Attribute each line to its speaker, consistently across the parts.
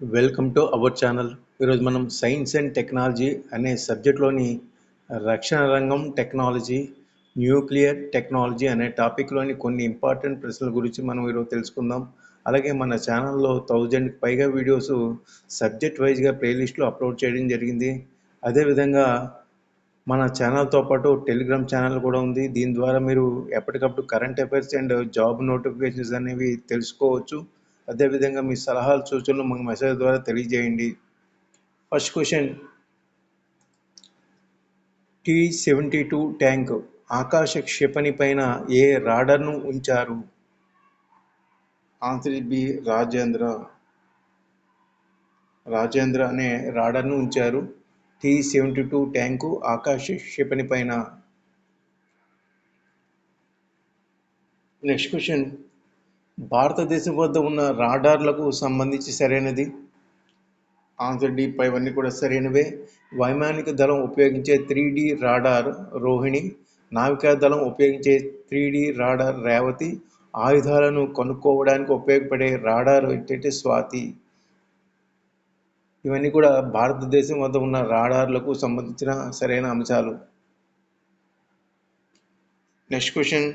Speaker 1: Welcome to our channel ఈరోజు మనం science and technology అనే సబ్జెక్ట్లోని రక్షణ రంగం టెక్నాలజీ న్యూక్లియర్ టెక్నాలజీ అనే టాపిక్లోని కొన్ని ఇంపార్టెంట్ ప్రశ్నల గురించి మనం ఈరోజు తెలుసుకుందాం. అలాగే మన ఛానల్లో థౌజండ్కి పైగా వీడియోస్ సబ్జెక్ట్ వైజ్గా ప్లేలిస్ట్లో అప్లోడ్ చేయడం జరిగింది. అదేవిధంగా మన ఛానల్తో పాటు టెలిగ్రామ్ ఛానల్ కూడా ఉంది. దీని ద్వారా మీరు ఎప్పటికప్పుడు current affairs and job notifications అనేవి తెలుసుకోవచ్చు. అదేవిధంగా మీ సలహాలు సూచనలు మాకు మెసేజ్ ద్వారా తెలియజేయండి. First question T seventy two tank ఆకాశ క్షిపణి పైన ఏ రాడర్ను ఉంచారు? Answer B Rajendra. రాజేంద్ర అనే రాడర్ను ఉంచారు. టీ సెవెంటీ టూ ట్యాంకు ఆకాశ క్షిపణి పైన. నెక్స్ట్ క్వశ్చన్ భారతదేశం వద్ద ఉన్న రాడార్లకు సంబంధించి సరైనది. ఆన్సర్ డి పైవన్నీ కూడా సరైనవే. వైమానిక దళం ఉపయోగించే త్రీ డి రాడార్ రోహిణి నావికా దళం ఉపయోగించే త్రీ డి రాడార్ రేవతి ఆయుధాలను కొనుక్కోవడానికి ఉపయోగపడే రాడార్ ఏంటంటే స్వాతి. ఇవన్నీ కూడా భారతదేశం వద్ద ఉన్న రాడార్లకు సంబంధించిన సరైన అంశాలు. Next question.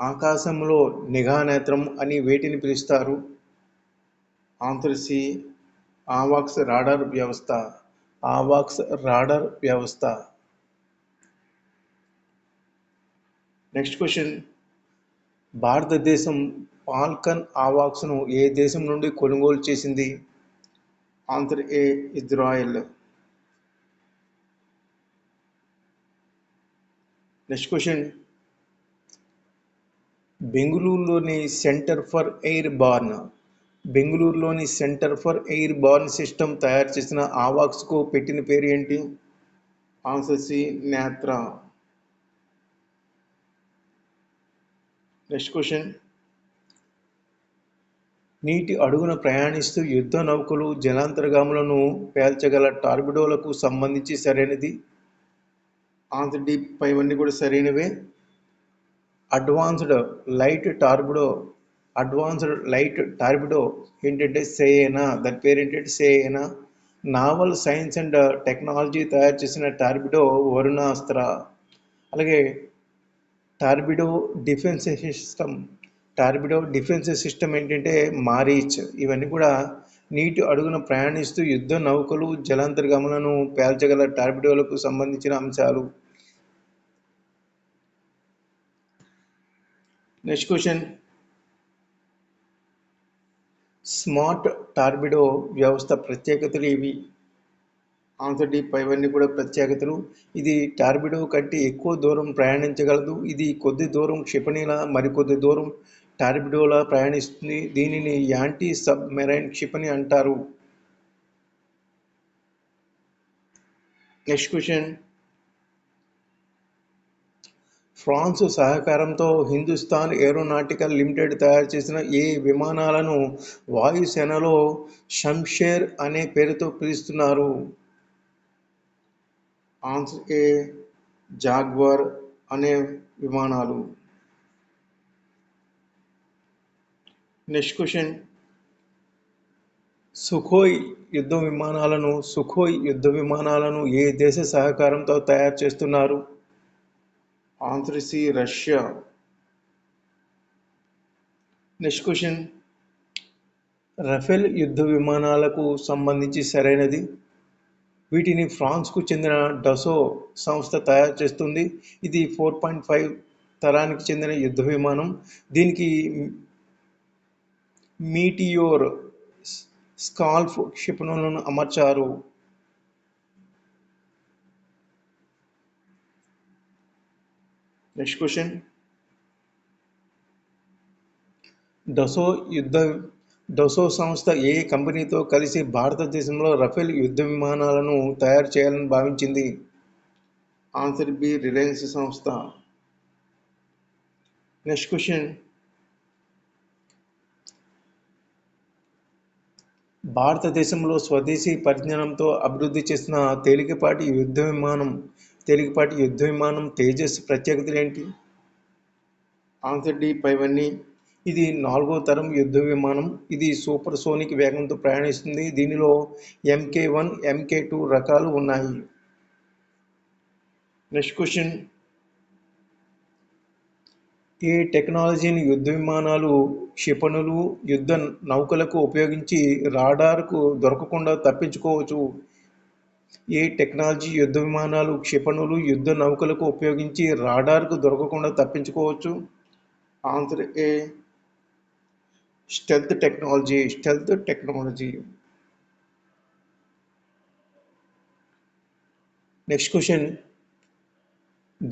Speaker 1: ఆకాశంలో నిఘా నేత్రం అని వేటిని పిలుస్తారు? ఆన్సర్ సి ఆవాక్స్ రాడార్ వ్యవస్థ. ఆవాక్స్ రాడార్ వ్యవస్థ. Next question. భారతదేశం పాల్కన్ ఆవాక్స్ను ఏ దేశం నుండి కొనుగోలు చేసింది? Answer A Israel. Next question. బెంగళూరులోని సెంటర్ ఫర్ ఎయిర్ బార్న్ బెంగళూరులోని centre for airborne system తయారు చేసిన ఆవాక్స్కు పెట్టిన పేరు ఏంటి? Answer C Netra. Next question. నీటి అడుగున ప్రయాణిస్తూ యుద్ధ నౌకలు జలాంతర్గాములను పేల్చగల టార్బిడోలకు సంబంధించి సరైనది? ఆన్సర్ డి పైవన్నీ కూడా సరైనవే. Advanced light torpedo advanced light torpedo ఏంటంటే సేయేనా దాని పేరు ఏంటంటే Shyena naval science and technology తయారు చేసిన టార్బిడో వరుణాస్త్ర. అలాగే torpedo defence system torpedo defence system ఏంటంటే మారీచ్. ఇవన్నీ కూడా నీటి అడుగున ప్రయాణిస్తూ యుద్ధ నౌకలు జలాంతర్గములను పేల్చగల టార్బిడోలకు సంబంధించిన అంశాలు. నెక్స్ట్ క్వశ్చన్ స్మార్ట్ టార్బిడో వ్యవస్థ ప్రత్యేకతలు ఇవి ఆన్సర్ డి పైవన్నీ కూడా ప్రత్యేకతలు. ఇది టార్బిడో కంటే ఎక్కువ దూరం ప్రయాణించగలదు. ఇది కొద్ది దూరం క్షిపణిల మరికొద్ది దూరం టార్బిడోలా ప్రయాణిస్తుంది. దీనిని యాంటీ సబ్ మెరైన్ క్షిపణి అంటారు. నెక్స్ట్ క్వశ్చన్ ఫ్రాన్స్ సహకారంతో హిందుస్థాన్ ఏరోనాటికల్ లిమిటెడ్ తయారు చేసిన ఏ విమానాలను వాయుసేనలో షంషేర్ అనే పేరుతో పిలుస్తున్నారు. ఆన్సర్ ఏ జాగ్వర్ అనే విమానాలు. Next question. సుఖోయ్ యుద్ధ విమానాలను సుఖోయ్ యుద్ధ విమానాలను ఏ దేశ సహకారంతో తయారు చేస్తున్నారు? Answer C Russia. Next question. Rafale యుద్ధ విమానాలకు సంబంధించి సరైనది. వీటిని ఫ్రాన్స్కు చెందిన డసో సంస్థ తయారు చేస్తుంది. ఇది ఫోర్ పాయింట్ ఫైవ్ తరానికి చెందిన యుద్ధ విమానం. దీనికి మీటియోర్ స్కాల్ఫ్ క్షిపణులను అమర్చారు. నెక్స్ట్ క్వశ్చన్ డసో యుద్ధ డసో సంస్థ ఏ కంపెనీతో కలిసి భారతదేశంలో రఫేల్ యుద్ధ విమానాలను తయారు చేయాలని భావించింది? ఆన్సర్ బి రిలయన్స్ సంస్థ. నెక్స్ట్ క్వశ్చన్ భారతదేశంలో స్వదేశీ పరిజ్ఞానంతో అభివృద్ధి చేసిన తేలికపాటి యుద్ధ విమానం తేలికపాటి యుద్ధ విమానం తేజస్ ప్రత్యేకతలు ఏంటి? ఆన్సర్ డి పైవన్నీ ఇది నాలుగో తరం యుద్ధ విమానం ఇది సూపర్ సోనిక్ వేగంతో ప్రయాణిస్తుంది. దీనిలో ఎంకే వన్ ఎంకే టూ రకాలు ఉన్నాయి. Next question. ఏ టెక్నాలజీని యుద్ధ విమానాలు క్షిపణులు యుద్ధ నౌకలకు ఉపయోగించి రాడార్కు దొరకకుండా తప్పించుకోవచ్చు. ఏ టెక్నాలజీ యుద్ధ విమానాలు క్షిపణులు యుద్ధ నౌకలకు ఉపయోగించి రాడార్కు దొరకకుండా తప్పించుకోవచ్చు. Answer A? Stealth technology stealth technology. Next question.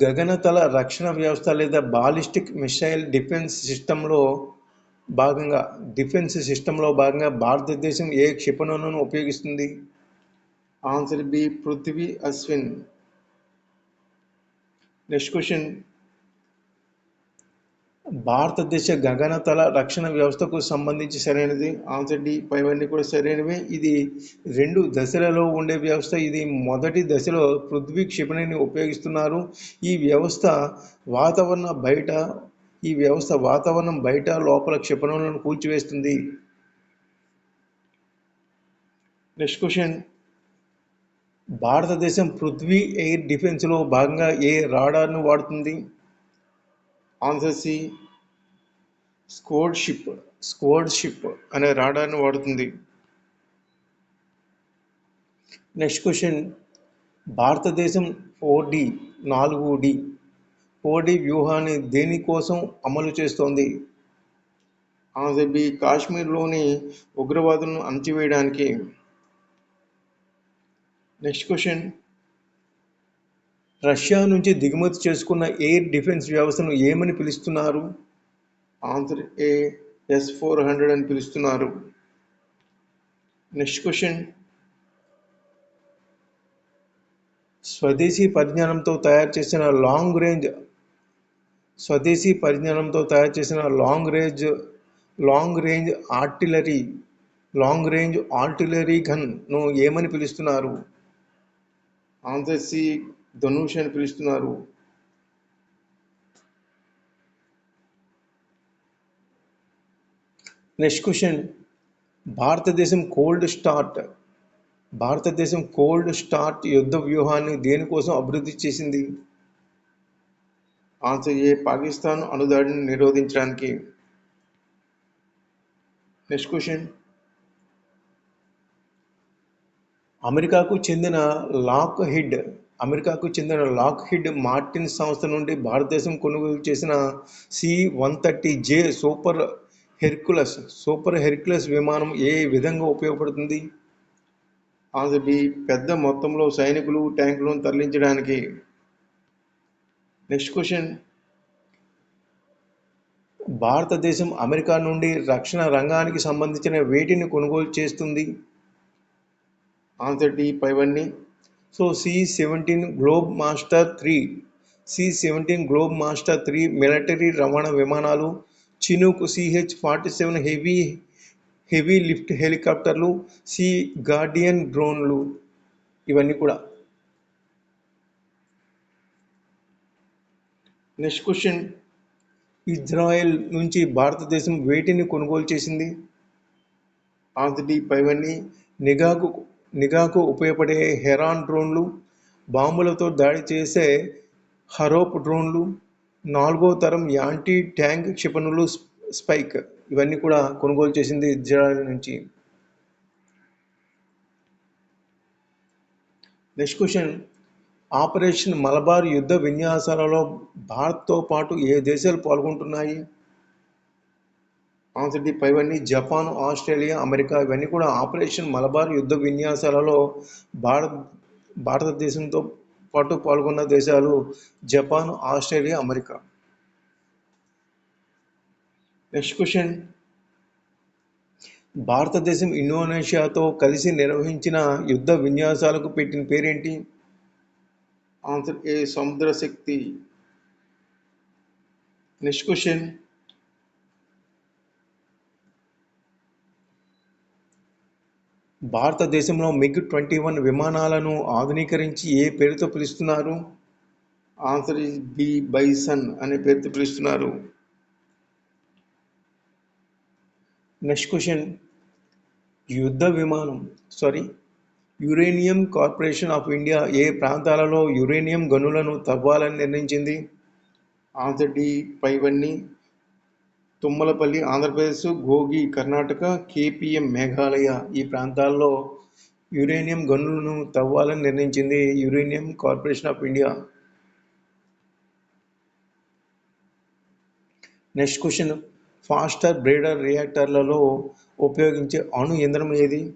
Speaker 1: గగనతల రక్షణ వ్యవస్థ లేదా బాలిస్టిక్ మిసైల్ డిఫెన్స్ సిస్టంలో భాగంగా డిఫెన్స్ సిస్టంలో భాగంగా భారతదేశం ఏ క్షిపణులను ఉపయోగిస్తుంది? Answer B Prithvi Ashwin next question భారతదేశ గగనతల రక్షణ వ్యవస్థకు సంబంధించి సరైనది. ఆన్సర్ డి పైవన్నీ కూడా సరైనవే. ఇది రెండు దశలలో ఉండే వ్యవస్థ. ఇది మొదటి దశలో పృథ్వీ క్షిపణిని ఉపయోగిస్తున్నారు. ఈ వ్యవస్థ వాతావరణ బయట ఈ వ్యవస్థ వాతావరణం బయట లోపల క్షిపణులను కూల్చివేస్తుంది. నెక్స్ట్ క్వశ్చన్ భారతదేశం పృథ్వీ ఎయిర్ డిఫెన్స్లో భాగంగా ఏ రాడార్ను వాడుతుంది? ఆన్సర్ సి స్కోడ్ షిప్ స్కోడ్ షిప్ అనే రాడార్ను వాడుతుంది. నెక్స్ట్ క్వశ్చన్ భారతదేశం ఫోర్ డి నాలుగు డి. ఫోర్ డి వ్యూహాన్ని దేనికోసం అమలు చేస్తోంది? ఆన్సర్ బి కాశ్మీర్లోని ఉగ్రవాదులను అణచివేయడానికి. నెక్స్ట్ క్వశ్చన్ రష్యా నుంచి దిగుమతి చేసుకున్న ఎయిర్ డిఫెన్స్ వ్యవస్థను ఏమని పిలుస్తున్నారు? Answer A S four hundred అని పిలుస్తున్నారు. నెక్స్ట్ క్వశ్చన్ స్వదేశీ పరిజ్ఞానంతో తయారు చేసిన లాంగ్ రేంజ్ స్వదేశీ పరిజ్ఞానంతో తయారు చేసిన long range long range artillery long range artillery gun ఏమని పిలుస్తున్నారు? ఆంధ్రసి సి ధనుష్ అని పిలుస్తున్నారు. నెక్స్ట్ క్వశ్చన్ భారతదేశం కోల్డ్ స్టార్ట్ భారతదేశం కోల్డ్ స్టార్ట్ యుద్ధ వ్యూహాన్ని దేనికోసం అభివృద్ధి చేసింది? ఆన్సర్ ఏ పాకిస్తాన్ అణుదాడిని నిరోధించడానికి. నెక్స్ట్ క్వశ్చన్ అమెరికాకు చెందిన లాక్ హిడ్ అమెరికాకు చెందిన లాక్ హిడ్ మార్టిన్ సంస్థ నుండి భారతదేశం కొనుగోలు చేసిన C one thirty J super Hercules super Hercules విమానం ఏ విధంగా ఉపయోగపడుతుంది? ఆన్సర్ బి పెద్ద మొత్తంలో సైనికులు ట్యాంకులను తరలించడానికి. Next question. భారతదేశం అమెరికా నుండి రక్షణ రంగానికి సంబంధించిన వేటిని కొనుగోలు చేస్తుంది? ఆన్సర్ డి పైవన్నీ so C seventeen Globemaster three. C seventeen Globemaster three military రవాణా విమానాలు. Chinook CH forty seven heavy heavy lift హెలికాప్టర్లు. సి గార్డియన్ డ్రోన్లు. ఇవన్నీ కూడా. Next question. ఇజ్రాయెల్ నుంచి భారతదేశం వేటిని కొనుగోలు చేసింది? ఆన్సర్ డి పైవన్నీ నిఘాకు నిఘాకు ఉపయోగపడే హెరాన్ డ్రోన్లు బాంబులతో దాడి చేసే హరోప్ డ్రోన్లు నాలుగో తరం యాంటీ ట్యాంక్ క్షిపణులు స్పైక్ ఇవన్నీ కూడా కొనుగోలు చేసింది ఇజ్రాయెల్ నుంచి. Next question. ఆపరేషన్ మలబార్ యుద్ధ విన్యాసాలలో భారత్తో పాటు ఏ దేశాలు పాల్గొంటున్నాయి? ఆన్సర్ డి పైవన్నీ జపాన్ ఆస్ట్రేలియా అమెరికా ఇవన్నీ కూడా ఆపరేషన్ మలబార్ యుద్ధ విన్యాసాలలో భారత్ భారతదేశంతో పాటు పాల్గొన్న దేశాలు Japan Australia America. Next question. భారతదేశం ఇండోనేషియాతో కలిసి నిర్వహించిన యుద్ధ విన్యాసాలకు పెట్టిన పేరేంటి? Answer A Samudra Shakti. Next question. భారతదేశంలో మిగ్ ట్వంటీ వన్ విమానాలను ఆధునీకరించి ఏ పేరుతో పిలుస్తున్నారు? ఆన్సర్ ఇస్ బి బైసన్ అనే పేరుతో పిలుస్తున్నారు. Next question. యుద్ధ విమానం sorry uranium corporation of India ఏ ప్రాంతాలలో యురేనియం గనులను తవ్వాలని నిర్ణయించింది? ఆన్సర్ డి పైవన్నీ. తుమ్మలపల్లి ఆంధ్రప్రదేశ్ గోగి కర్ణాటక కేపీఎం మేఘాలయ ఈ ప్రాంతాల్లో యురేనియం గనులను తవ్వాలని నిర్ణయించింది uranium corporation of India. Next question. Faster breeder రియాక్టర్లలో ఉపయోగించే అణు ఇంధనం ఏది?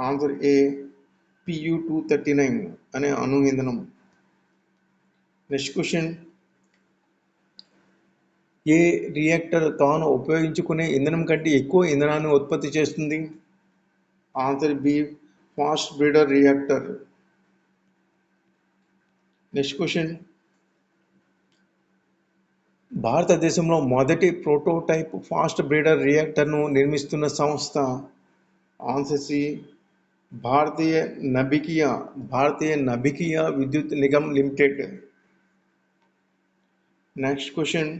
Speaker 1: Answer A PU two thirty nine అనే అణు ఇంధనం. Next question. ఏ రియాక్టర్ తాను ఉపయోగించుకునే ఇంధనం కంటే ఎక్కువ ఇంధనాన్ని ఉత్పత్తి చేస్తుంది? Answer B fast breeder reactor next question భారతదేశంలో మొదటి ప్రోటోటైప్ ఫాస్ట్ బ్రీడర్ రియాక్టర్ను నిర్మిస్తున్న సంస్థ? ఆన్సర్ సి భారతీయ Nabhikiya Bharatiya Nabhikiya Vidyut Nigam limited. Next question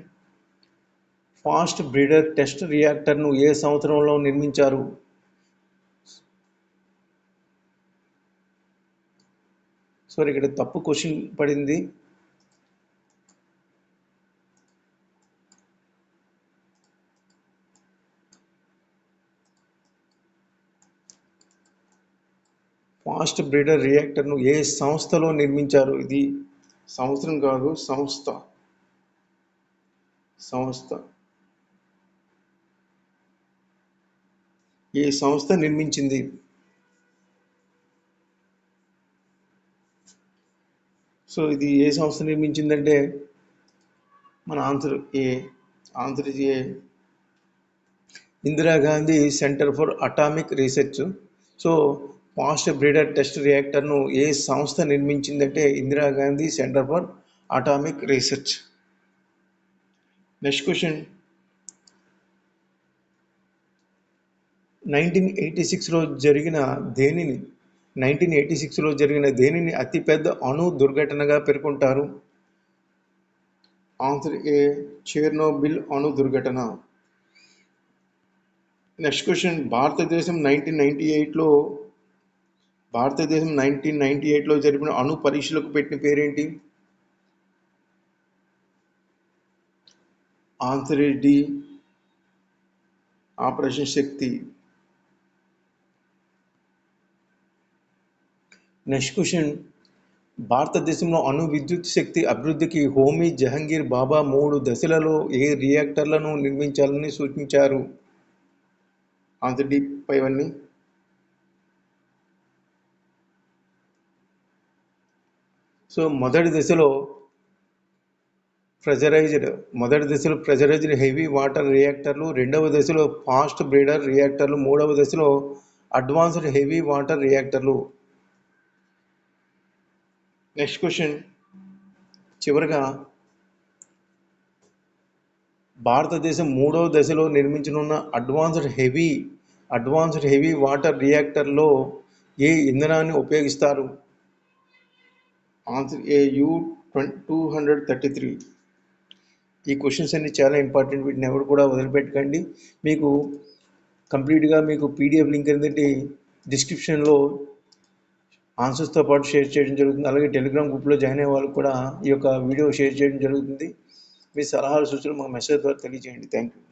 Speaker 1: fast breeder test రియాక్టర్ను ఏ సంవత్సరంలో నిర్మించారు? సారీ ఇక్కడ తప్పు క్వశ్చన్ పడింది. ఫాస్ట్ బ్రీడర్ రియాక్టర్ను ఏ సంస్థలో నిర్మించారు? ఇది సంవత్సరం కాదు సంస్థ. సంస్థ. ఏ సంస్థ నిర్మించింది. సో ఇది ఏ సంస్థ నిర్మించిందంటే మన answer A answer A Indira Gandhi centre for atomic research. So fast breeder test రియాక్టర్ను ఏ సంస్థ నిర్మించిందంటే Indira Gandhi centre for atomic research. Next question. Nineteen eighty సిక్స్లో జరిగిన దేనిని నైన్టీన్ ఎయిటీ సిక్స్లో జరిగిన దేనిని అతిపెద్ద అణు దుర్ఘటనగా పేర్కొంటారు? ఆన్సర్ ఏ చేర్నోబిల్ అణు దుర్ఘటన. నెక్స్ట్ క్వశ్చన్ భారతదేశం నైన్టీన్ నైన్టీ ఎయిట్లో భారతదేశం నైన్టీన్ నైన్టీ ఎయిట్లో జరిపిన అణు పరీక్షలకు పెట్టిన పేరేంటి? Answer D operation Shakti. Next question భారతదేశంలో అణు విద్యుత్ శక్తి అభివృద్ధికి హోమీ జహంగీర్ బాబా మూడు దశలలో ఏ రియాక్టర్లను నిర్మించాలని సూచించారు? ఆన్సర్ డి పైవన్నీ సో మొదటి దశలో ప్రెజరైజ్డ్ మొదటి దశలో ప్రెజరైజ్డ్ హెవీ వాటర్ రియాక్టర్లు రెండవ దశలో ఫాస్ట్ బ్రీడర్ రియాక్టర్లు మూడవ దశలో అడ్వాన్స్డ్ హెవీ వాటర్ రియాక్టర్లు. Next question. చివరగా భారతదేశం మూడవ దశలో నిర్మించనున్న advanced heavy advanced heavy water రియాక్టర్లో ఏ ఇంధనాన్ని ఉపయోగిస్తారు? Answer A U twenty two hundred thirty three ఈ క్వశ్చన్స్ అన్ని చాలా ఇంపార్టెంట్ వీటిని ఎవరు కూడా వదిలిపెట్టకండి. మీకు కంప్లీట్గా మీకు పీడిఎఫ్ లింక్ ఏంటంటే డిస్క్రిప్షన్లో ఆన్సర్స్తో పాటు షేర్ చేయడం జరుగుతుంది. అలాగే టెలిగ్రామ్ గ్రూప్లో జాయిన్ అయ్యే వాళ్ళు కూడా ఈ యొక్క వీడియో షేర్ చేయడం జరుగుతుంది. మీ సలహాలు సూచనలు మా మెసేజ్ ద్వారా తెలియజేయండి. Thank you